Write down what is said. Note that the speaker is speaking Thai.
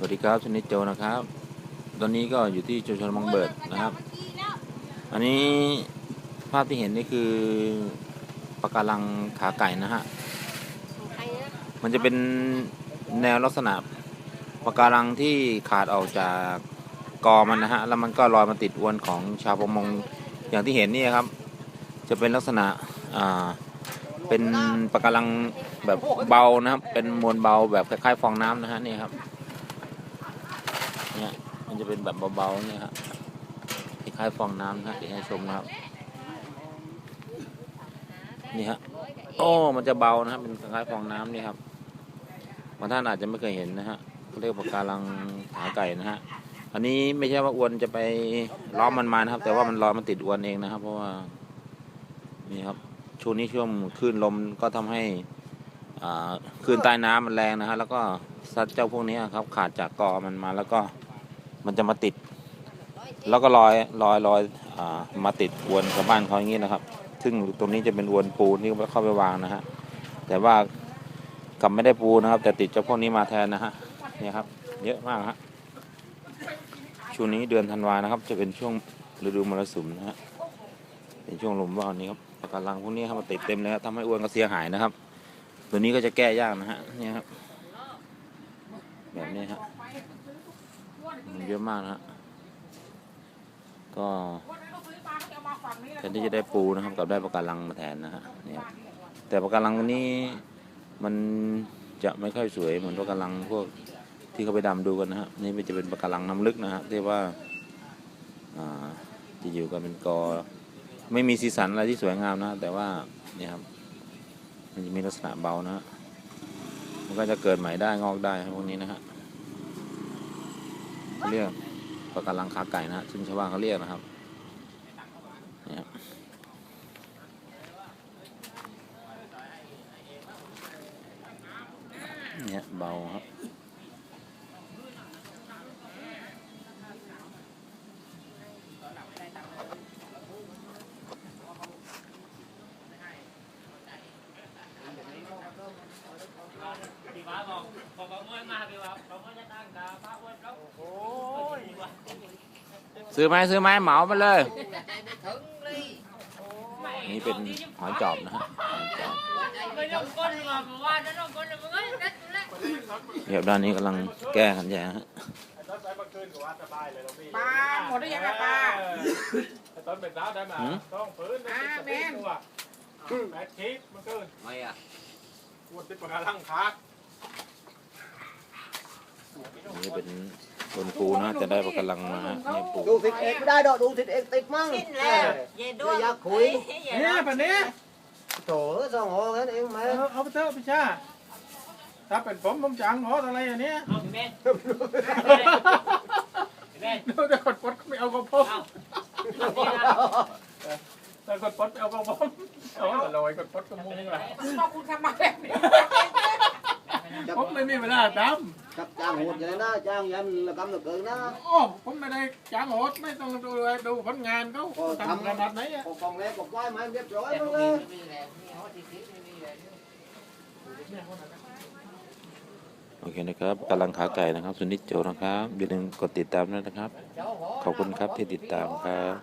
สวัสดีครับชนิดโจนะครับ ตอนนี้ก็อยู่ที่ชุมชนบางเบิดนะครับ อันนี้ภาพที่เห็นนี่คือปะการังขาไก่นะฮะ มันจะเป็นแนวลักษณะปะการังที่ขาดออกจากกอมันนะฮะ แล้วมันก็ลอยมาติดอวนของชาวประมงอย่างที่เห็นนี่ครับ จะเป็นลักษณะอ่าเป็นปะการังแบบเบานะครับ เป็นมวลเบาแบบคล้ายๆฟองน้ำนะฮะนี่ครับ เนี่ยมันจะเป็นแบบเบาๆเนี่ยครับคล้ายๆฟองน้ำนะเดี๋ยวให้ชมนะครับ นี่ฮะโอ้มันจะเบานะครับเป็นคล้ายๆฟองน้ำนี่ครับบางท่านอาจจะไม่เคยเห็นนะฮะเขาเรียกว่าปะการังขาไก่นะฮะอันนี้ไม่ใช่ว่าอวนจะไปล้อมมันมานะครับ แต่ว่ามันลอยมันติดอวนเองนะครับ เพราะว่านี่ครับช่วงนี้ช่วงคลื่นลมก็ทำให้คลื่นใต้น้ำมันแรงนะฮะแล้วก็สัตว์เจ้าพวกนี้ครับขาดจากกอมันมาแล้วก็ มันจะมาติด แล้วก็ลอยลอยลอยอมาติดอวนกับบ้านเขาอย่างนี้นะครับ ซึ่งตรงนี้จะเป็นอวนปูนที่เข้าไปวางนะฮะแต่ว่ากลับไม่ได้ปูนะครับ แต่ติดเจ้าพวกนี้มาแทนนะฮะเนี่ยครับ เยอะมากฮะช่วงนี้เดือนธันวานะครับ จะเป็นช่วงฤดูมรสุมนะฮะเป็นช่วงลมว่าวนี้ครับปะการังพวกนี้ครับมาติดเต็มเลยครับทำให้อวนก็เสียหายนะครับ ตัวนี้ก็จะแก้ยากนะฮะเนี่ยครับแบบนี้ฮะมัน เยอะมากนะฮะก็แทนที่จะได้ปูนะครับกลับได้ปะการังมาแทนนะฮะเนี่ยครับแต่ปะการังตัวนี้มันจะไม่ค่อยสวยเหมือนปะการังพวกที่เขาไปดำดูกันนะฮะนี่มันจะเป็นปะการังน้ำลึกนะฮะที่ว่าอ่าจะอยู่กันเป็นกอ ไม่มีสีสันอะไรที่สวยงามนะ แต่ว่าเนี่ยครับมันจะมีลักษณะเบานะฮะมันก็จะเกิดใหม่ได้งอกได้ครับพวกนี้นะฮะ เขาเรียกปลาการังขาไก่นะฮะซึ่งชาวบ้านเขาเรียกนะครับเนี่ยเบาครับดีว่าบอกบอกาเมื่อมาดีว่าบอกว่า ซื้อไหมซื้อไหมเหมาไปเลย นี่เป็นหอยจอบนะฮะหอยจอบเดี๋ยวด้านนี้กำลังแก้กันแย่ฮะปลาหมดได้ยังอะปลาต้นเป็นสาวได้มาต้องพื้นอ่าแม่นตัวแปดคลิปมันเกินไม่อะปวดติดปากกาลังคักนี่เป็น บนปูนะจะได้ปลากระลังมาฮะนี่ปูดูสิทธิ์เอกไม่ได้ดอกดูสิทธิ์เอกติดมั่งสิ้นแล้วยายด้วงอยากคุยเนี่ยปันนี้โถ่สองหัวกันเองไหมเอาเอาไปเถอะพี่ชาถ้าเป็นผมผมจะอังหออะไรอย่างนี้เอาพี่เบนพี่เบนดูแต่กดปดก็ไม่เอาของผมเอาแต่กดปดไม่เอาของผมเอาแต่ลอยกดปดก็มุ่งละขอบคุณทำมาแบบนี้ ผมไม่มีเวลาดกับจ้างโหดอย่างนั้นนะจ้างยันละกำละเกินนะำโอ้ผมไม่ได้จ้างโหดไม่ต้องดูเลยดูผลงานเขาทำขนาดไหนอะปกกองเล็กปกก้อยไม้เรียบร้อยหมดเลยโอเคนะครับกำลังขาไก่นะครับ สุนิจโจนะครับอย่าลืมกดติดตามด้วยนะครับขอบคุณครับที่ติดตามครับ